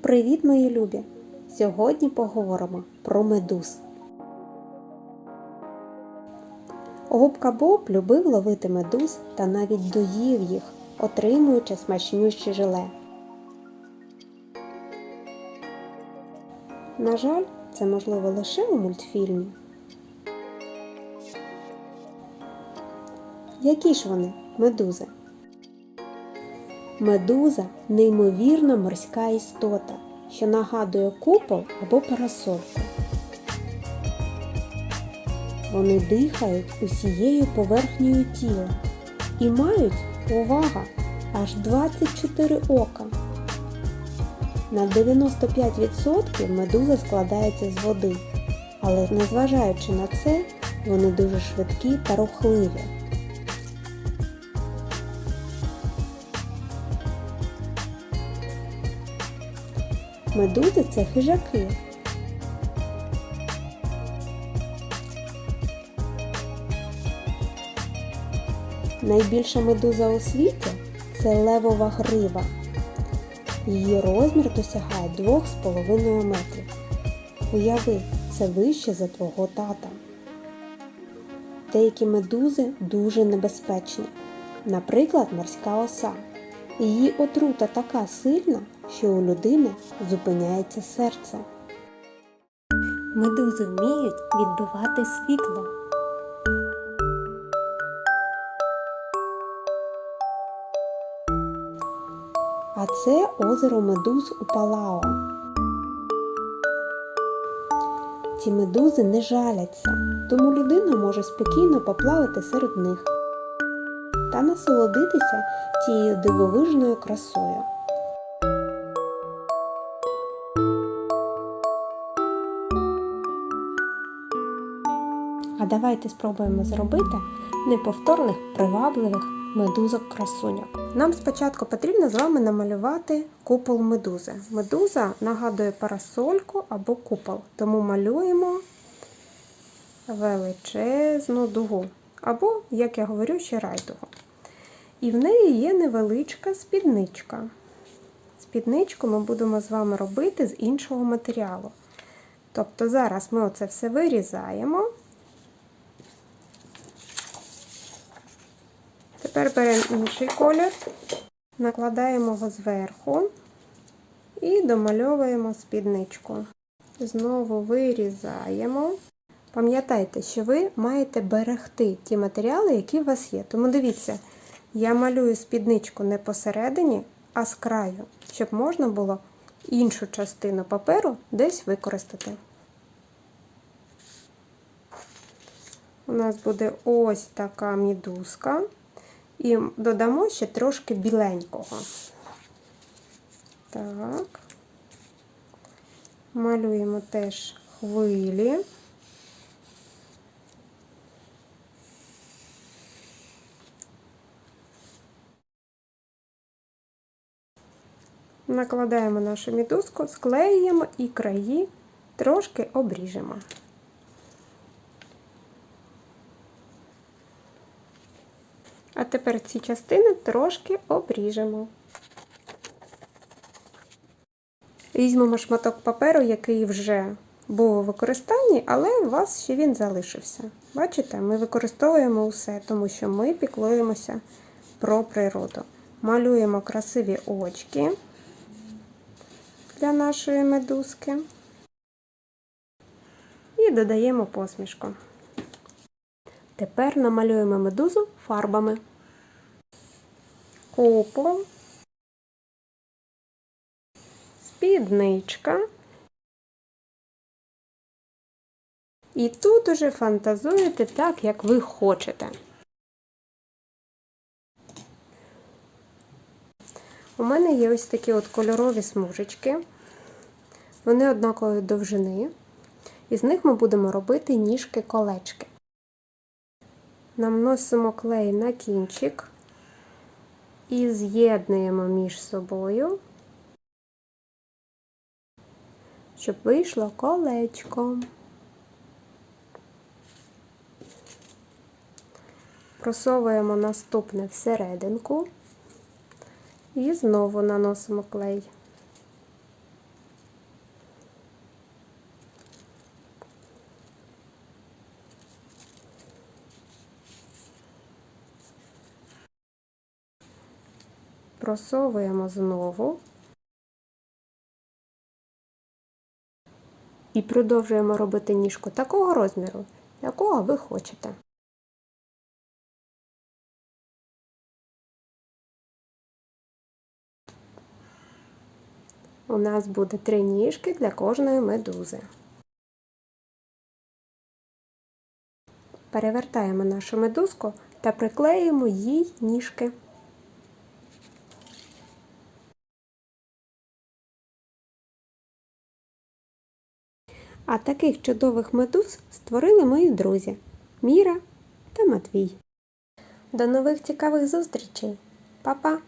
Привіт, мої любі! Сьогодні поговоримо про медуз. Губка Боб любив ловити медуз та навіть доїв їх, отримуючи смачнющі желе. На жаль, це можливо лише у мультфільмі. Які ж вони медузи? Медуза неймовірна морська істота, що нагадує купол або парасольку. Вони дихають усією поверхнею тіла і мають, увага, аж 24 ока. На 95% медуза складається з води, але незважаючи на це, вони дуже швидкі та рухливі. Медузи це хижаки. Найбільша медуза у світі це левова грива. Її розмір досягає 2,5 метрів. Уяви, це вище за твого тата. Деякі медузи дуже небезпечні, наприклад, морська оса. Її отрута така сильна, що у людини зупиняється серце. Медузи вміють відбивати світло. А це озеро медуз у Палао. Ці медузи не жаляться, тому людина може спокійно поплавати серед них та насолодитися цією дивовижною красою. А давайте спробуємо зробити неповторних привабливих медузок красуньок. Нам спочатку потрібно з вами намалювати купол медузи. Медуза нагадує парасольку або купол, тому малюємо величезну дугу. Або, як я говорю, ще райдугу. І в неї є невеличка спідничка. Спідничку ми будемо з вами робити з іншого матеріалу. Тобто зараз ми оце все вирізаємо. Тепер беремо інший колір, накладаємо його зверху і домальовуємо спідничку. Знову вирізаємо. Пам'ятайте, що ви маєте берегти ті матеріали, які у вас є. Тому дивіться, я малюю спідничку не посередині, а з краю, щоб можна було іншу частину паперу десь використати. У нас буде ось така мідузка. І додамо ще трошки біленького. Так, малюємо теж хвилі. Накладаємо нашу мідузку, склеюємо і краї трошки обріжемо. А тепер ці частини трошки обріжемо. Візьмемо шматок паперу, який вже був у використанні, але у вас ще він залишився. Бачите, ми використовуємо усе, тому що ми піклуємося про природу. Малюємо красиві очки для нашої медузки і додаємо посмішку. Тепер намалюємо медузу фарбами. Купол, спідничка. І тут уже фантазуєте так, як ви хочете. У мене є ось такі от кольорові смужечки. Вони однакової довжини. І з них ми будемо робити ніжки-колечки. Наносимо клей на кінчик і з'єднуємо між собою, щоб вийшло колечко. Просовуємо наступне всерединку і знову наносимо клей. Просовуємо знову і продовжуємо робити ніжку такого розміру, якого ви хочете. У нас буде три ніжки для кожної медузи. Перевертаємо нашу медузку та приклеїмо їй ніжки. А таких чудових медуз створили мої друзі Міра та Матвій. До нових цікавих зустрічей. Па-па!